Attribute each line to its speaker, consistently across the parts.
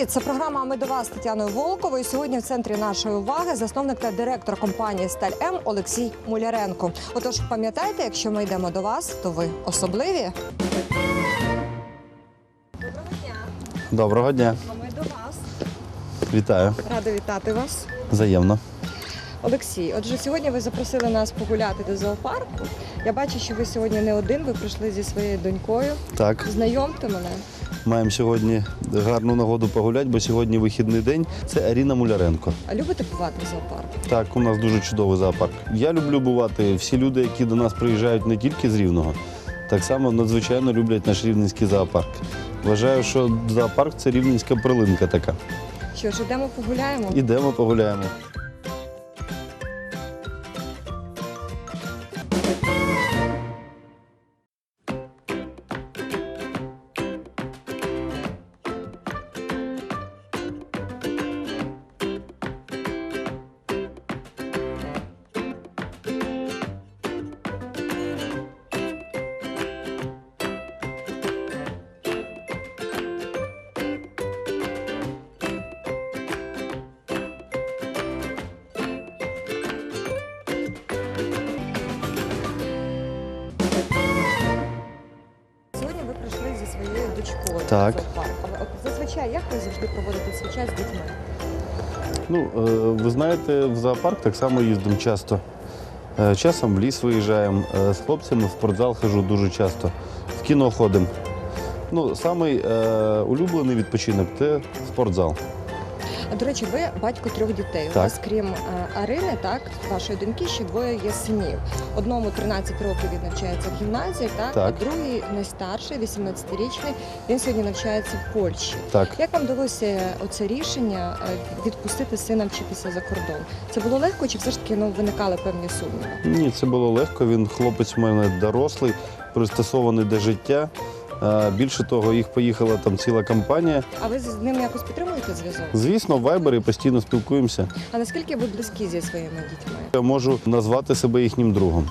Speaker 1: Привіт, це програма Ми до вас з Тетяною Волковою. Сьогодні в центрі нашої уваги засновник та директор компанії Сталь М Олексій Муляренко. Отож, пам'ятайте, якщо ми йдемо до вас, то ви особливі. Доброго дня,
Speaker 2: Доброго дня,
Speaker 1: ми до вас.
Speaker 2: вітаю.
Speaker 1: Рада вітати вас.
Speaker 2: Взаємно.
Speaker 1: Олексій, отже, сьогодні ви запросили нас погуляти до зоопарку. Я бачу, що ви сьогодні не один, ви прийшли зі своєю донькою.
Speaker 2: Так,
Speaker 1: Знайомте мене.
Speaker 2: Маємо сьогодні гарну нагоду погуляти, бо сьогодні вихідний день. Це Аріна Муляренко.
Speaker 1: А любите бувати в зоопарку?
Speaker 2: Так, у нас дуже чудовий зоопарк. Я люблю бувати. Всі люди, які до нас приїжджають не тільки з Рівного, так само надзвичайно люблять наш рівненський зоопарк. Вважаю, що зоопарк це рівненська прилинка така.
Speaker 1: Що ж, ідемо погуляємо?
Speaker 2: Ідемо, погуляємо.
Speaker 1: Дочкою
Speaker 2: Так.
Speaker 1: зоопарк. Зазвичай як ви завжди проводите свій час з дітьми?
Speaker 2: Ну, е, ви знаєте, в зоопарк так само їздимо часто. Е, Часом в ліс виїжджаємо, е, з хлопцями в спортзал хожу дуже часто, в кіно ходимо. Ну, самий улюблений відпочинок це спортзал.
Speaker 1: До речі, ви батько трьох дітей. У
Speaker 2: Так.
Speaker 1: вас, крім е, Арини, так, вашої доньки, ще двоє є синів. Одному 13 років він навчається в гімназії, так,
Speaker 2: Так.
Speaker 1: а другий найстарший, 18-річний, він сьогодні навчається в Польщі.
Speaker 2: Так.
Speaker 1: Як вам вдалося оце рішення е, відпустити сина вчитися за кордон? Це було легко чи все ж таки ну, виникали певні сумніви?
Speaker 2: Ні, це було легко. Він хлопець у мене дорослий, пристосований до життя. Більше того, їх поїхала там ціла компанія.
Speaker 1: А ви з ним якось підтримуєте зв'язок?
Speaker 2: Звісно, в Вайбері постійно спілкуємося.
Speaker 1: А наскільки ви близькі зі своїми дітьми?
Speaker 2: Я можу назвати себе їхнім другом.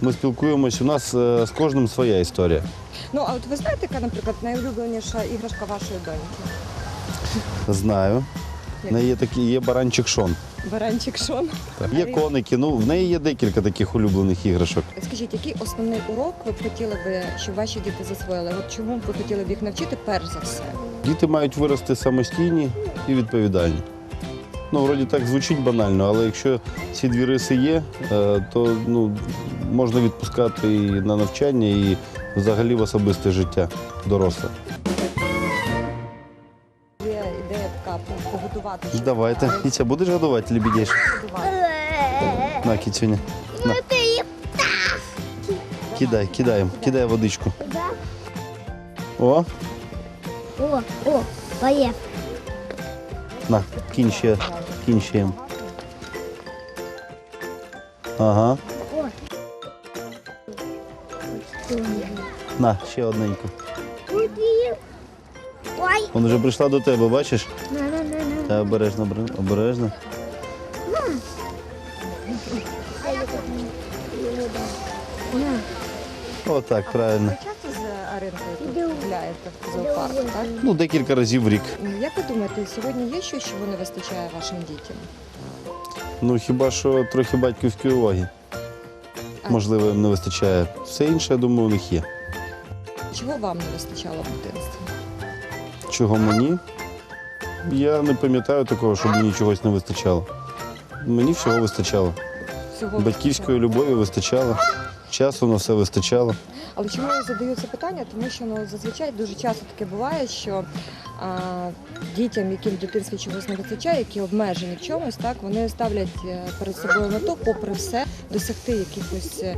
Speaker 2: Ми спілкуємось, у нас е, з кожним своя історія.
Speaker 1: Ну а от ви знаєте, яка, наприклад, найулюбленіша іграшка вашої доньки?
Speaker 2: Знаю. Є такий, є баранчик Шон.
Speaker 1: Баранчик Шон.
Speaker 2: Є коники. Ну в неї є декілька таких улюблених іграшок.
Speaker 1: Скажіть, який основний урок ви б хотіли би, щоб ваші діти засвоїли? От чому б ви хотіли б їх навчити перш за все?
Speaker 2: Діти мають вирости самостійні і відповідальні. Ну, вроді так звучить банально, але якщо ці дві риси є, е, то ну, можна відпускати і на навчання, і взагалі в особисте життя доросле.
Speaker 1: Погодувати. щоб-
Speaker 2: Давайте. Кіця, будеш годувати лебідей? На, кіцюня. На. Кидай, кидаємо, кидай водичку. О,
Speaker 3: О, о, поїв.
Speaker 2: на, кінь ще, кінь ще їм. Ага, на, ще одненьку.
Speaker 3: Ой,
Speaker 2: Вона вже прийшла до тебе, бачиш? Та обережно, обережно. Отак, правильно.
Speaker 1: Ви часто з Аринкою тут гуляєте в зоопарку, так?
Speaker 2: Ну, декілька разів в рік.
Speaker 1: Як ви думаєте, сьогодні є щось, що не вистачає вашим дітям?
Speaker 2: Ну, хіба що трохи батьківської уваги. Можливо, їм не вистачає. Все інше, я думаю, у них є.
Speaker 1: Чого вам не вистачало в дитинстві?
Speaker 2: Чого мені? Я не пам'ятаю такого, щоб мені чогось не вистачало. Мені всього вистачало.
Speaker 1: Всього
Speaker 2: Батьківської любові вистачало, часу на все вистачало.
Speaker 1: Але чому я задаю це питання? Тому що ну зазвичай дуже часто таке буває, що а, дітям, яким в дитинстві чогось не вистачає, які обмежені в чомусь, так вони ставлять е, перед собою мету, попри все, досягти якихось е,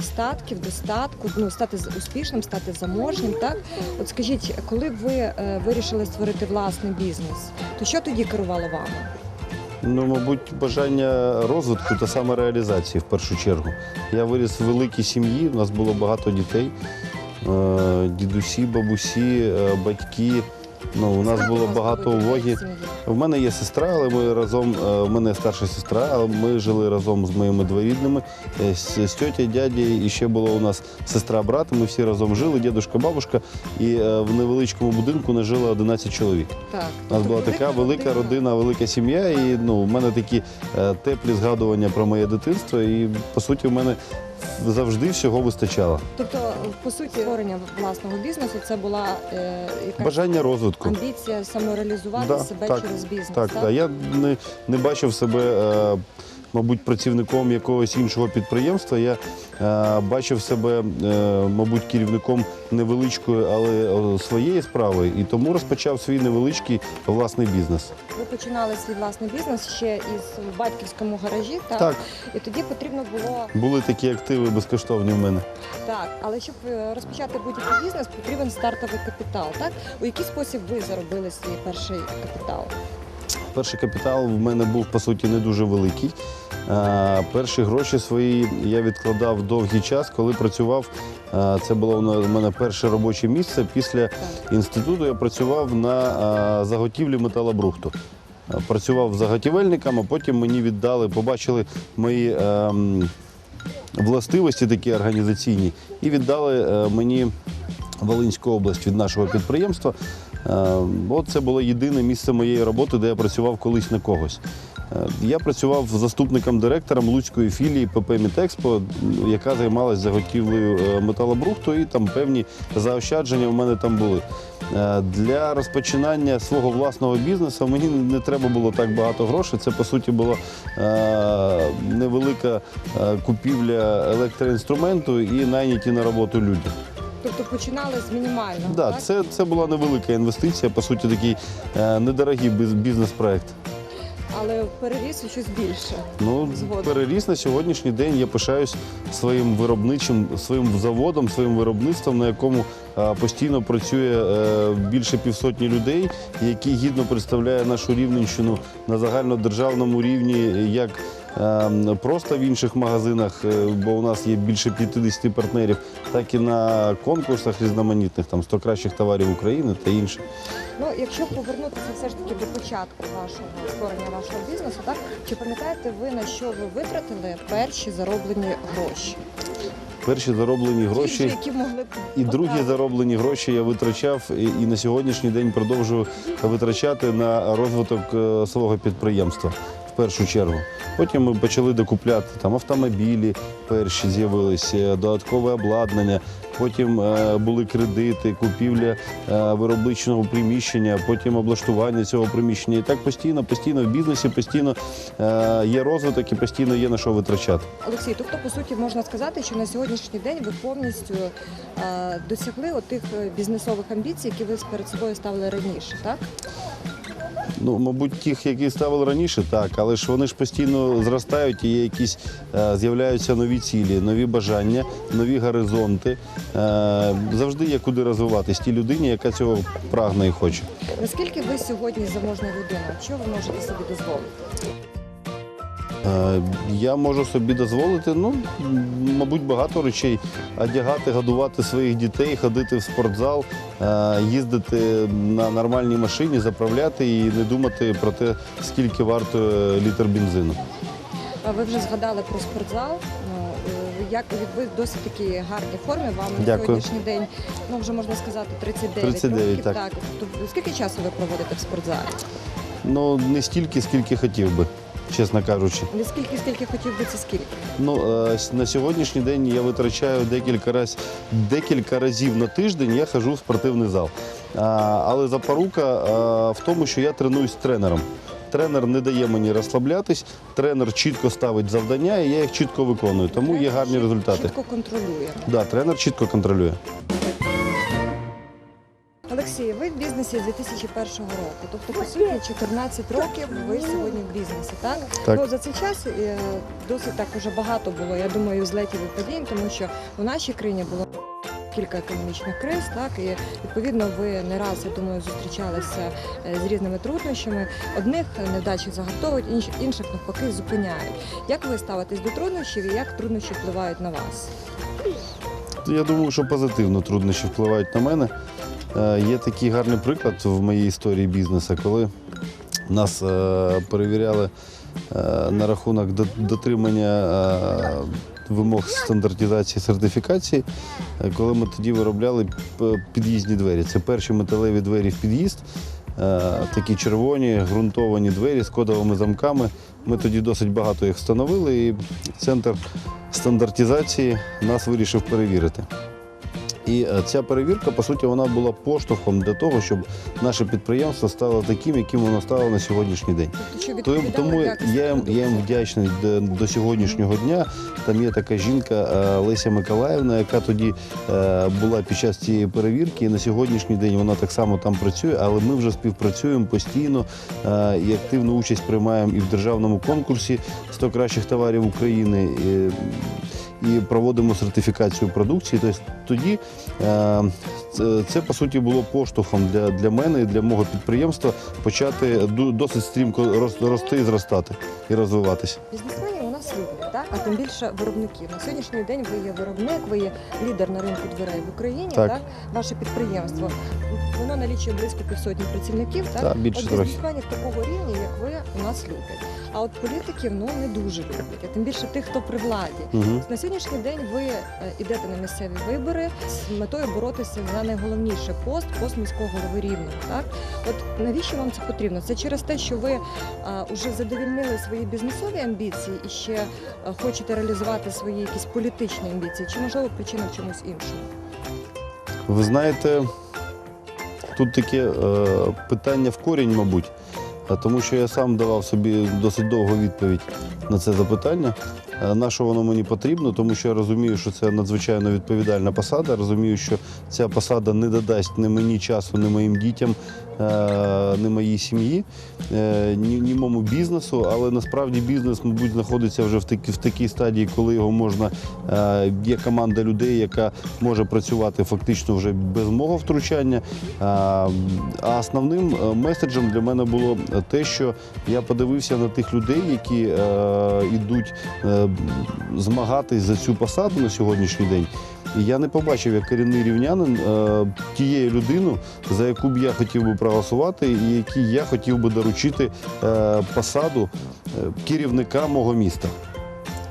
Speaker 1: статків, достатку, ну стати успішним, стати заможнім. Так, от скажіть, коли ви е, вирішили створити власний бізнес, то що тоді керувало вами?
Speaker 2: Ну, мабуть, бажання розвитку та самореалізації в першу чергу. Я виріс в великій сім'ї, у нас було багато дітей. Е, Дідусі, бабусі, батьки, Ну, у нас було багато уваги.
Speaker 1: в
Speaker 2: мене є сестра, але ми разом, е, в мене старша сестра, але ми жили разом з моїми двоюрідними, е, з, з тьотєю, дядєю, і ще була у нас сестра, брат. Ми всі разом жили, дідусь, бабушка, і е, в невеличкому будинку не жило 11 чоловік.
Speaker 1: Так.
Speaker 2: У нас була така велика родина, велика сім'я, і ну, в мене такі теплі згадування про моє дитинство, і по суті в мене завжди всього вистачало.
Speaker 1: Тобто, по суті, створення власного бізнесу це була е, якась
Speaker 2: Бажання розвитку.
Speaker 1: амбіція самореалізувати
Speaker 2: Да,
Speaker 1: себе
Speaker 2: так,
Speaker 1: через бізнес.
Speaker 2: Так, так. Я не, не бачив себе, е, мабуть, працівником якогось іншого підприємства. Я е, бачив себе, е, мабуть, керівником невеличкої, але е, своєї справи, і тому розпочав свій невеличкий власний бізнес.
Speaker 1: Ви починали свій власний бізнес ще із в батьківському гаражі, так?
Speaker 2: Так,
Speaker 1: І тоді потрібно було
Speaker 2: були такі активи безкоштовні в мене.
Speaker 1: так. Але щоб е, розпочати будь-який бізнес, потрібен стартовий капітал. Так у який спосіб ви заробили свій перший капітал?
Speaker 2: Перший капітал в мене був по суті не дуже великий. Перші гроші свої я відкладав довгий час, коли працював. Це було у мене перше робоче місце. Після інституту я працював на заготівлі металобрухту. Працював заготівельником, а потім мені віддали, побачили мої ем, властивості такі організаційні, і віддали е, мені Волинську область від нашого підприємства. Е, От це було єдине місце моєї роботи, де я працював колись на когось. Е, Я працював заступником директором Луцької філії ПП Мітекспо, яка займалась заготівлею е, металобрухту, і там певні заощадження в мене там були. Для розпочинання свого власного бізнесу мені не треба було так багато грошей. Це по суті була невелика купівля електроінструменту і найняті на роботу люди.
Speaker 1: Тобто починали з мінімального.
Speaker 2: Да,
Speaker 1: так?
Speaker 2: це, це була невелика інвестиція, по суті, такий е, недорогий бізнес-проект.
Speaker 1: Але переріс у щось більше.
Speaker 2: Ну,
Speaker 1: Згодом.
Speaker 2: переріс на сьогоднішній день. Я пишаюсь своїм виробничим, своїм заводом, своїм виробництвом, на якому постійно працює е, більше півсотні людей, які гідно представляє нашу рівненщину на загальнодержавному рівні, як е, просто в інших магазинах, е, бо у нас є більше 50 партнерів, так і на конкурсах різноманітних, там 100 кращих товарів України та інше.
Speaker 1: Ну, якщо повернутися все ж таки до початку вашого створення вашого бізнесу, так чи пам'ятаєте ви на що ви витратили перші зароблені гроші?
Speaker 2: Перші зароблені гроші. І другі зароблені гроші я витрачав і, на сьогоднішній день продовжую витрачати на розвиток е, свого підприємства першу чергу. Потім ми почали докупляти там автомобілі, перші з'явилися, додаткове обладнання. Потім е, були кредити, купівля е, виробничного приміщення, потім облаштування цього приміщення. І так постійно, постійно в бізнесі, постійно е, є розвиток і постійно є на що витрачати.
Speaker 1: Олексій, тобто по суті можна сказати, що на сьогоднішній день ви повністю досягли отих е, бізнесових амбіцій, які ви перед собою ставили раніше, так?
Speaker 2: Ну, мабуть, тих, які ставили раніше, так, але ж вони ж постійно зростають і є якісь е, з'являються нові цілі, нові бажання, нові горизонти. Е, завжди є куди розвиватись тій людині, яка цього прагне і хоче.
Speaker 1: Наскільки ви сьогодні заможна людина? Що ви можете собі дозволити?
Speaker 2: Е, Я можу собі дозволити, ну, мабуть, багато речей. Одягати, годувати своїх дітей, ходити в спортзал, е, їздити на нормальній машині, заправляти і не думати про те, скільки вартує літр бензину.
Speaker 1: Ви вже згадали про спортзал. Ну, е, як ви в досить такій гарній формі. Вам на сьогоднішній день, ну вже можна сказати, 39,
Speaker 2: 39,
Speaker 1: років.
Speaker 2: так.
Speaker 1: Тобто, скільки часу ви проводите в спортзалі?
Speaker 2: Ну, не стільки, скільки хотів би, чесно кажучи.
Speaker 1: Не скільки, скільки хотів би це скільки?
Speaker 2: Ну, е, на сьогоднішній день я витрачаю декілька раз, декілька разів на тиждень я хожу в спортивний зал. А, але запорука а, в тому, що я тренуюсь з тренером. Тренер не дає мені розслаблятись, тренер чітко ставить завдання, і я їх чітко виконую. Тому є гарні результати.
Speaker 1: Чітко контролює.
Speaker 2: Да, тренер чітко контролює.
Speaker 1: Олексій, ви в бізнесі з 2001 року. Тобто, по суті, 14 років ви сьогодні в бізнесі, так?
Speaker 2: Так.
Speaker 1: Ну, за цей час е, досить так уже багато було, я думаю, злетів і падінь, тому що у нашій країні було кілька економічних криз, так і відповідно ви не раз, я думаю, зустрічалися е, з різними труднощами. Одних невдачі загартовують, інші- інших навпаки зупиняють. Як ви ставитесь до труднощів і як труднощі впливають на вас?
Speaker 2: Я думаю, що позитивно труднощі впливають на мене. Е, є такий гарний приклад в моїй історії бізнесу, коли нас е, перевіряли е, на рахунок дотримання вимог стандартизації сертифікації, коли ми тоді виробляли п- під'їзні двері. Це перші металеві двері в під'їзд. Такі червоні, ґрунтовані двері з кодовими замками. Ми тоді досить багато їх встановили, і центр стандартизації нас вирішив перевірити. І е, ця перевірка, по суті, вона була поштовхом для того, щоб наше підприємство стало таким, яким воно стало на сьогоднішній день.
Speaker 1: Тобто, що
Speaker 2: То-
Speaker 1: відповідали
Speaker 2: Тому я, їм- я їм вдячний до, до сьогоднішнього дня. Там є така жінка е, Леся Миколаївна, яка тоді е, була під час цієї перевірки. І на сьогоднішній день вона так само там працює, але ми вже співпрацюємо постійно і активну участь приймаємо і в державному конкурсі 100 кращих товарів України. І, і проводимо сертифікацію продукції. Тобто тоді е, це, по суті було поштовхом для, для мене і для мого підприємства почати досить стрімко рос- рости і зростати і розвиватися.
Speaker 1: Бізнесменів у нас люблять, так? а тим більше виробників. На сьогоднішній день ви є виробник, ви є лідер на ринку дверей в Україні.
Speaker 2: Так.
Speaker 1: Так. Ваше підприємство воно налічує близько півсотні працівників. Так,
Speaker 2: Так, більше
Speaker 1: от
Speaker 2: трохи.
Speaker 1: бізнесменів такого рівня, як ви, у нас люблять. А от політиків ну не дуже люблять, а тим більше тих, хто при владі.
Speaker 2: Угу.
Speaker 1: На сьогоднішній день ви е, йдете на місцеві вибори з метою боротися за найголовніший пост, пост міського голови рівного. Так от навіщо вам це потрібно? Це через те, що ви вже задовільнили свої бізнесові амбіції і ще е, хочете реалізувати свої якісь політичні амбіції, чи можливо причина в чомусь іншому?
Speaker 2: Ви знаєте, тут таке е, питання в корінь, мабуть, тому що я сам давав собі досить довгу відповідь на це запитання. Е, На що воно мені потрібно, тому що я розумію, що це надзвичайно відповідальна посада. Розумію, що ця посада не додасть ні мені часу, ні моїм дітям, е, ні моїй сім'ї, е, ні, ні моєму бізнесу. Але насправді бізнес, мабуть, знаходиться вже в такій, в такій стадії, коли його можна. е, Є команда людей, яка може працювати фактично вже без мого втручання. А основним меседжем для мене було те, що я подивився на тих людей, які йдуть змагатись за цю посаду на сьогоднішній день. І я не побачив як корінний рівнянин е, тієї людину, за яку б я хотів би проголосувати, і якій я хотів би доручити е, посаду е, керівника мого міста.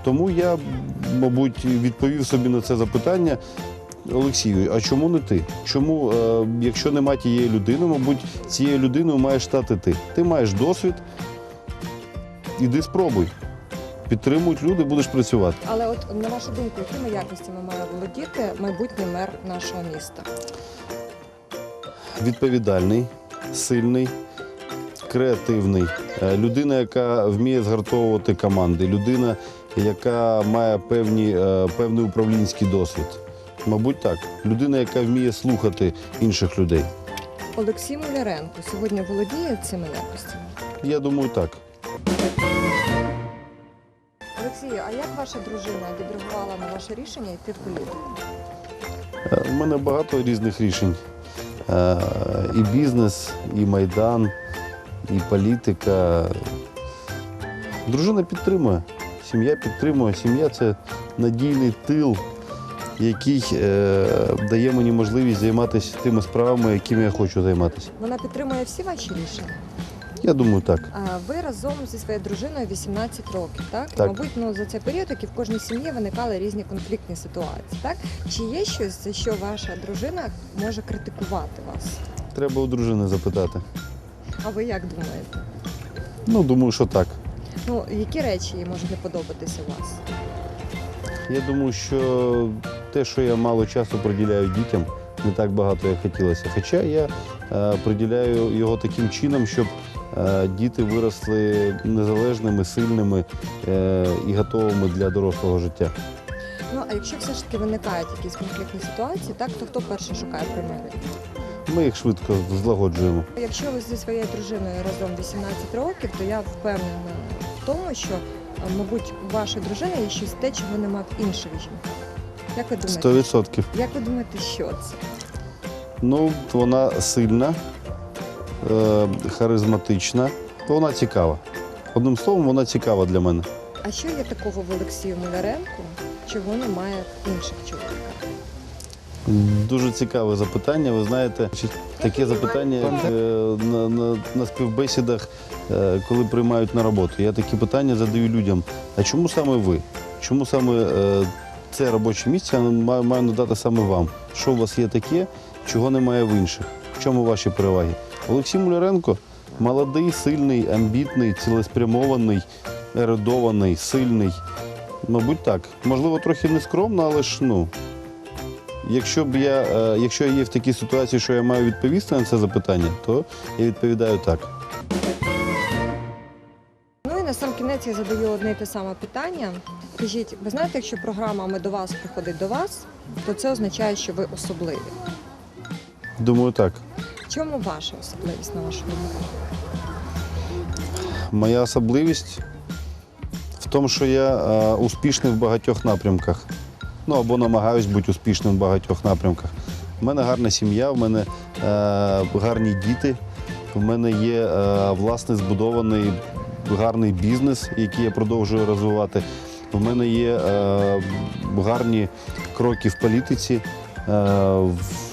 Speaker 2: Тому я, мабуть, відповів собі на це запитання. Олексію, а чому не ти? Чому, е, якщо нема тієї людини, мабуть, цією людиною маєш стати ти? Ти маєш досвід, іди спробуй. Підтримують люди, будеш працювати.
Speaker 1: Але от на вашу думку, якими якостями має володіти майбутній мер нашого міста?
Speaker 2: Відповідальний, сильний, креативний, Е, людина, яка вміє згартовувати команди, людина, яка має певні, е, певний управлінський досвід. Мабуть, так. Людина, яка вміє слухати інших людей.
Speaker 1: Олексій Муляренко сьогодні володіє цими якостями.
Speaker 2: Я думаю, так.
Speaker 1: Олексію, а як ваша дружина відреагувала на ваше рішення йти в політику?
Speaker 2: У мене багато різних рішень. Е, І бізнес, і майдан, і політика. Дружина підтримує, сім'я підтримує. Сім'я це надійний тил, який е, дає мені можливість займатися тими справами, якими я хочу займатися.
Speaker 1: Вона підтримує всі ваші рішення.
Speaker 2: Я думаю, так.
Speaker 1: А ви разом зі своєю дружиною 18 років, так? І, мабуть, ну за цей період, як і в кожній сім'ї виникали різні конфліктні ситуації. Так чи є щось, за що ваша дружина може критикувати вас?
Speaker 2: Треба у дружини запитати.
Speaker 1: А ви як думаєте?
Speaker 2: Ну, думаю, що так.
Speaker 1: Ну які речі їй можуть не подобатися у вас?
Speaker 2: Я думаю, що те, що я мало часу приділяю дітям, не так багато як хотілося. Хоча я е, приділяю його таким чином, щоб діти виросли незалежними, сильними е, і готовими для дорослого життя.
Speaker 1: Ну а якщо все ж таки виникають якісь конфліктні ситуації, так то хто перший шукає приміри?
Speaker 2: Ми їх швидко злагоджуємо.
Speaker 1: Якщо ви зі своєю дружиною разом 18 років, то я впевнена в тому, що, мабуть, у вашої дружини є щось те, чого нема в інших жінках. Як ви думаєте?
Speaker 2: відсотків.
Speaker 1: Як ви думаєте, що це?
Speaker 2: Ну, вона сильна, е, харизматична, вона цікава. Одним словом, вона цікава для мене.
Speaker 1: А що є такого в Олексію Муляренку, чого немає в інших чоловіках?
Speaker 2: Дуже цікаве запитання. Ви знаєте, таке запитання е, на, на, на співбесідах, е, коли приймають на роботу. Я такі питання задаю людям. А чому саме ви? Чому саме це робоче місце маю надати саме вам? Що у вас є таке, чого немає в інших? В чому ваші переваги? Олексій Муляренко молодий, сильний, амбітний, цілеспрямований, ерудований, сильний. Мабуть, так. Можливо, трохи нескромно, але ж ну. Якщо б я, е, якщо я є в такій ситуації, що я маю відповісти на це запитання, то я відповідаю так.
Speaker 1: Ну і на сам кінець я задаю одне і те саме питання. Скажіть, ви знаєте, якщо програма Ми до вас приходить до вас, то це означає, що ви особливі.
Speaker 2: Думаю, так.
Speaker 1: Чому ваша особливість на вашу думку?
Speaker 2: Моя особливість в тому, що я е, успішний в багатьох напрямках. Ну або намагаюсь бути успішним в багатьох напрямках. У мене гарна сім'я, в мене е, гарні діти, в мене є е, власний збудований гарний бізнес, який я продовжую розвивати. В мене є е, гарні кроки в політиці. Е, в-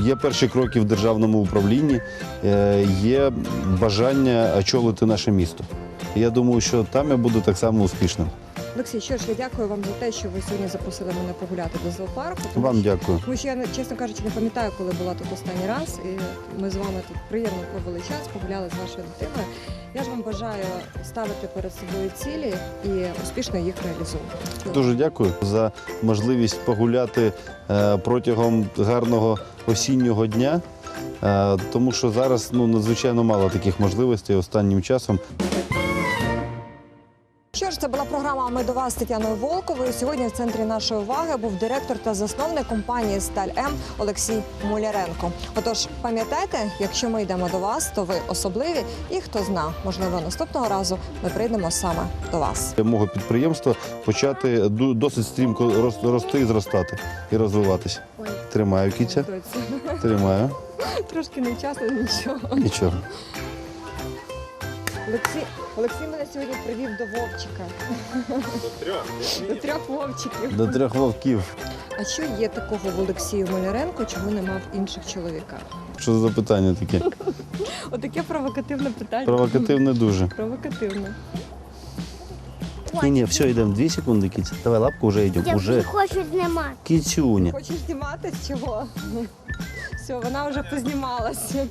Speaker 2: Є перші кроки в державному управлінні, е, є бажання очолити наше місто. Я думаю, що там я буду так само успішним.
Speaker 1: Олексій, що ж, я дякую вам за те, що ви сьогодні запросили мене погуляти до зоопарку. тому
Speaker 2: Вам
Speaker 1: що-
Speaker 2: дякую.
Speaker 1: Тому що я, чесно кажучи, не пам'ятаю, коли була тут останній раз, і ми з вами тут приємно провели час, погуляли з вашою дитиною. Я ж вам бажаю ставити перед собою цілі і успішно їх реалізовувати.
Speaker 2: Дуже дякую за можливість погуляти е, протягом гарного осіннього дня. е, Тому що зараз ну надзвичайно мало таких можливостей останнім часом.
Speaker 1: Це була програма Ми до вас з Тетяною Волковою. Сьогодні в центрі нашої уваги був директор та засновник компанії Сталь М Олексій Муляренко. Отож, пам'ятайте, якщо ми йдемо до вас, то ви особливі, і хто зна, можливо, наступного разу ми прийдемо саме до вас.
Speaker 2: Мого підприємства почати досить стрімко рос- рости і зростати і розвиватися. Тримаю кіця, тримаю.
Speaker 1: Трошки невчасно, нічого.
Speaker 2: Нічого.
Speaker 1: Олексій, Олексій мене сьогодні привів до Вовчика. До трьох. До трьох Вовчиків.
Speaker 2: До трьох вовків.
Speaker 1: А що є такого в Олексію Маляренко, чого нема в інших чоловіках?
Speaker 2: Що за запитання таке?
Speaker 1: Отаке провокативне питання.
Speaker 2: Провокативне дуже.
Speaker 1: Провокативне.
Speaker 2: Ні, ні, все, йдемо. Дві секунди, кіця. Давай лапку, вже йдемо.
Speaker 3: Я
Speaker 2: Уже.
Speaker 3: хочу знімати.
Speaker 2: Кіцюня.
Speaker 1: Хочеш знімати з чого? Все, вона вже познімалася.